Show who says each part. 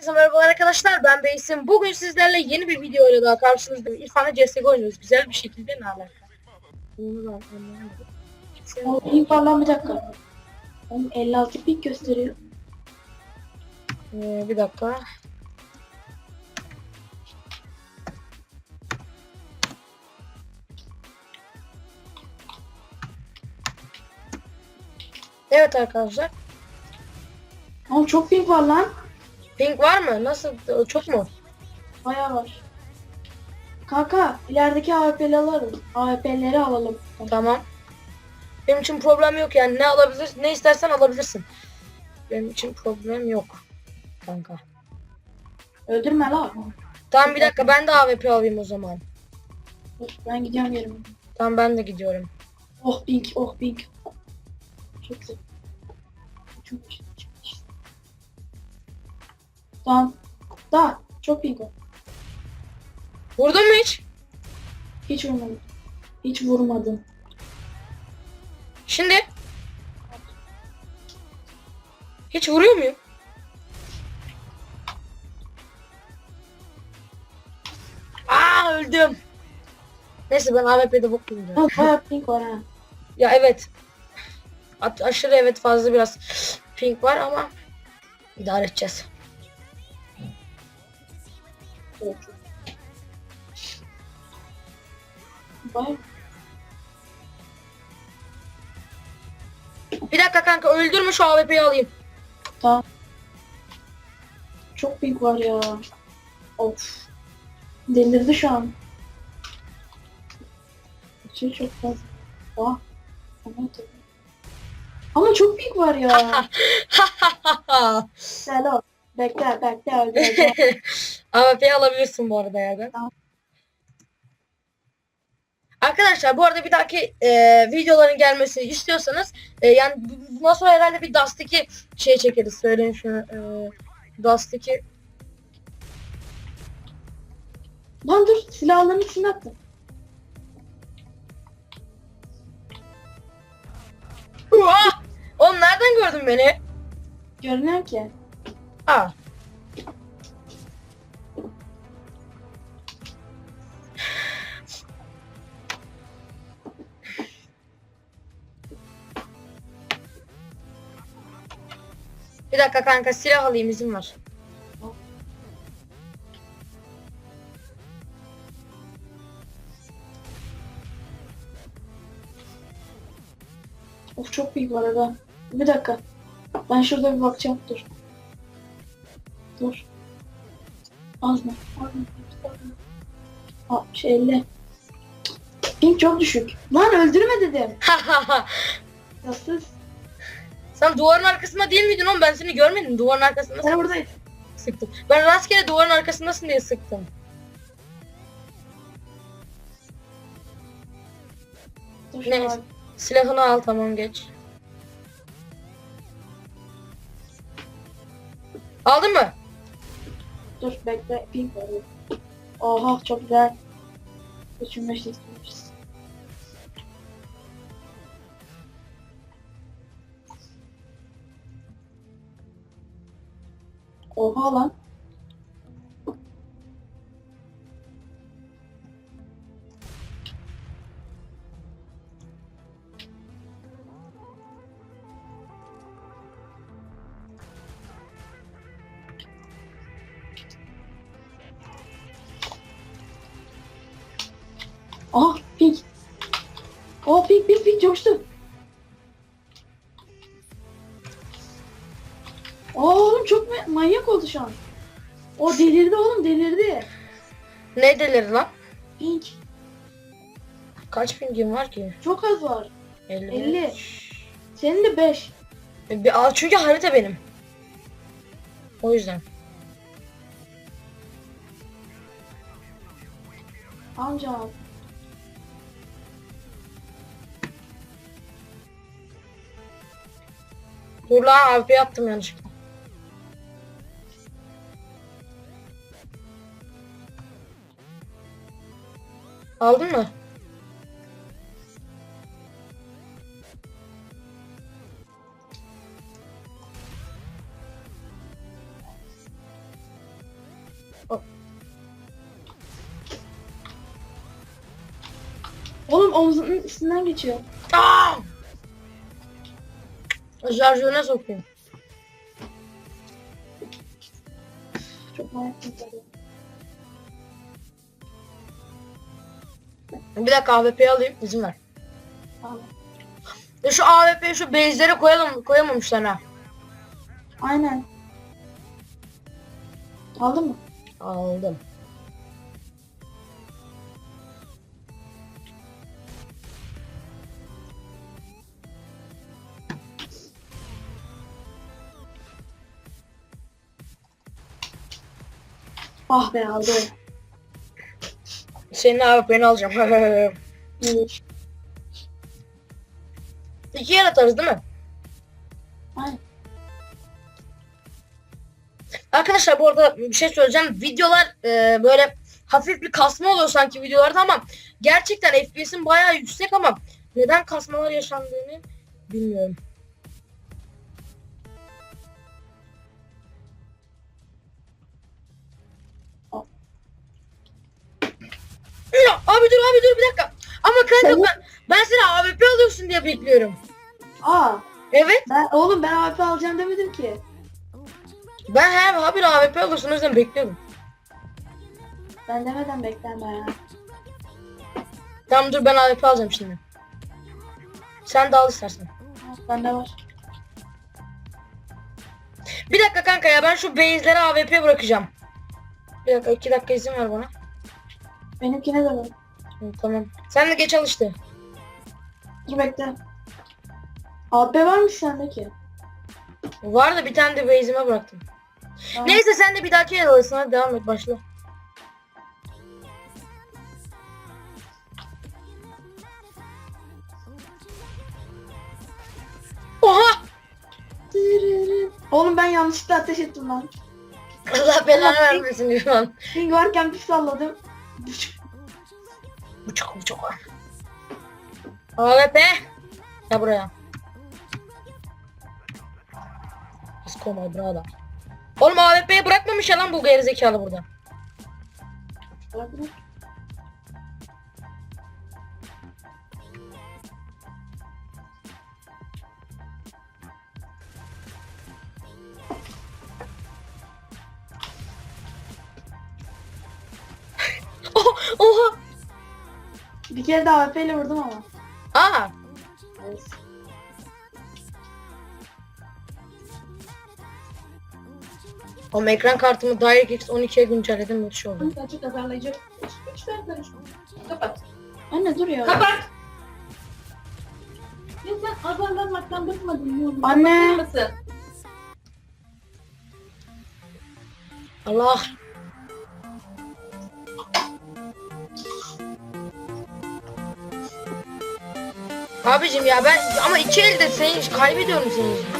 Speaker 1: Herkese merhaba arkadaşlar ben Beysim. Bugün sizlerle yeni bir video ile daha karşınızdayım. İrfan'la CSGO oynuyoruz güzel bir şekilde ne alaka? Bunu da
Speaker 2: bir dakika. Oğlum 56 ping gösteriyor.
Speaker 1: Ee, bir dakika. Evet arkadaşlar.
Speaker 2: Oğlum çok ping var lan.
Speaker 1: Ping var mı? Nasıl? Çok mu?
Speaker 2: Bayağı var. Kanka ilerideki AWP'leri alalım. AWP'leri alalım.
Speaker 1: Tamam. Benim için problem yok yani ne alabilir ne istersen alabilirsin. Benim için problem yok. Kanka.
Speaker 2: Öldürme lan.
Speaker 1: Tamam bir dakika ben de AWP alayım o zaman.
Speaker 2: Ben gidiyorum yerime.
Speaker 1: Tamam ben de gidiyorum.
Speaker 2: Oh ping, oh güzel. Çok güzel. çok güzel. Tamam. Daha çok ping var.
Speaker 1: Vurdun mu hiç?
Speaker 2: Hiç vurmadım. Hiç vurmadım.
Speaker 1: Şimdi. Hiç vuruyor muyum? Aa öldüm. Neyse ben AWP'de bok bulacağım.
Speaker 2: Bayağı ping var ha.
Speaker 1: Ya evet. A- aşırı evet fazla biraz pink var ama idare edeceğiz.
Speaker 2: Evet. Bayağı
Speaker 1: Bir dakika kanka öldürme şu AWP'yi alayım.
Speaker 2: Tamam. Çok ping var ya. Of. Delirdi şu an. Şey çok fazla. Ah. Ama tabii. Ama çok ping var ya. Hello. Bekle bekle öldüreceğim.
Speaker 1: AWP'yi alabilirsin bu arada yerden.
Speaker 2: Tamam.
Speaker 1: Arkadaşlar bu arada bir dahaki e, videoların gelmesini istiyorsanız e, yani bu- bundan sonra herhalde bir Dust 2 şey çekeriz. Söyleyin şunu. E, Dust 2
Speaker 2: Lan dur silahların içine attım.
Speaker 1: Oğlum nereden gördün beni?
Speaker 2: Görünüyor ki.
Speaker 1: Aa. Dakika kanka silah alayım izin var.
Speaker 2: Of çok ping var arada. Bir dakika. Ben şurada bir bakacağım. Dur. Dur. Az mı? Az mı? 60 50. Ping çok düşük. Lan öldürme dedim. Nasıl?
Speaker 1: Sen duvarın arkasında değil miydin oğlum ben seni görmedim duvarın arkasında
Speaker 2: Sen oradaydın.
Speaker 1: sıktım. Ben rastgele duvarın arkasındasın diye sıktım.
Speaker 2: Dur bak.
Speaker 1: Silahını al tamam geç. Aldın mı?
Speaker 2: Dur bekle. Var. Oha çok güzel. 35 istemişiz. Oha lan. Aha pink. Oh pink pink pink coştu. Manyak oldu şu an. O delirdi oğlum delirdi.
Speaker 1: Ne delir lan?
Speaker 2: Pink
Speaker 1: Kaç pingin var ki?
Speaker 2: çok az var.
Speaker 1: 50.
Speaker 2: 50. Senin de 5.
Speaker 1: Bir, aa, çünkü harita benim. O yüzden.
Speaker 2: Amca.
Speaker 1: Dur lan abi yaptım yanlışlıkla. Aldın mı?
Speaker 2: Oğlum omzunun üstünden geçiyor.
Speaker 1: Aa! Şarjörüne sokayım.
Speaker 2: Çok merak
Speaker 1: Bir dakika AWP'yi alayım. izin ver.
Speaker 2: Tamam.
Speaker 1: Ya şu AWP'yi şu base'lere koyalım, koyamamışlar ha.
Speaker 2: Aynen. Aldın mı?
Speaker 1: Aldım.
Speaker 2: Ah be aldı.
Speaker 1: Senin AWP'ni alacağım.
Speaker 2: İyi.
Speaker 1: İki yer atarız değil mi?
Speaker 2: Aynen.
Speaker 1: Arkadaşlar bu arada bir şey söyleyeceğim. Videolar e, böyle hafif bir kasma oluyor sanki videolarda ama gerçekten FPS'in bayağı yüksek ama neden kasmalar yaşandığını bilmiyorum. Abi dur abi dur bir dakika. Ama kanka ben, ben seni AWP alıyorsun diye bekliyorum.
Speaker 2: Aa
Speaker 1: Evet.
Speaker 2: ben oğlum ben AP alacağım demedim ki.
Speaker 1: Ben her abi AWP alıyorsun o yüzden bekliyorum.
Speaker 2: Ben demeden beklenme ya.
Speaker 1: Tamam dur ben AWP alacağım şimdi. Sen de al istersen.
Speaker 2: Bende var.
Speaker 1: Bir dakika kanka ya ben şu base'lere AWP bırakacağım. Bir dakika iki dakika izin ver bana.
Speaker 2: Benimkine de var.
Speaker 1: Hı, tamam. Sen de geç al işte.
Speaker 2: Dur bekle. AP varmış sendeki.
Speaker 1: Var da bir tane de base'ime bıraktım.
Speaker 2: Tamam.
Speaker 1: Neyse sen de bir dahaki yer alırsın hadi devam et başla. Oha!
Speaker 2: Oğlum ben yanlışlıkla ateş ettim lan.
Speaker 1: Allah belanı vermesin şu an.
Speaker 2: Ping varken bir salladım.
Speaker 1: Bıçak bıçak. AWP. Ya buraya. My brother. Oğlum AWP'yi bırakmamış ya lan bu gerizekalı burada. Oh, oha!
Speaker 2: Bir kere de AWP ile vurdum ama.
Speaker 1: Aa! Oğlum ekran kartımı DirectX 12'ye güncelledim mi bir şey oldu.
Speaker 3: Açık azarlayıcı. Lütfen karışma. Kapat.
Speaker 2: Anne dur ya.
Speaker 3: Kapat. Ya sen azarlanmaktan bıkmadın mı?
Speaker 2: Anne.
Speaker 1: Allah! Abicim ya ben ama iki elde seni kaybediyorum seni.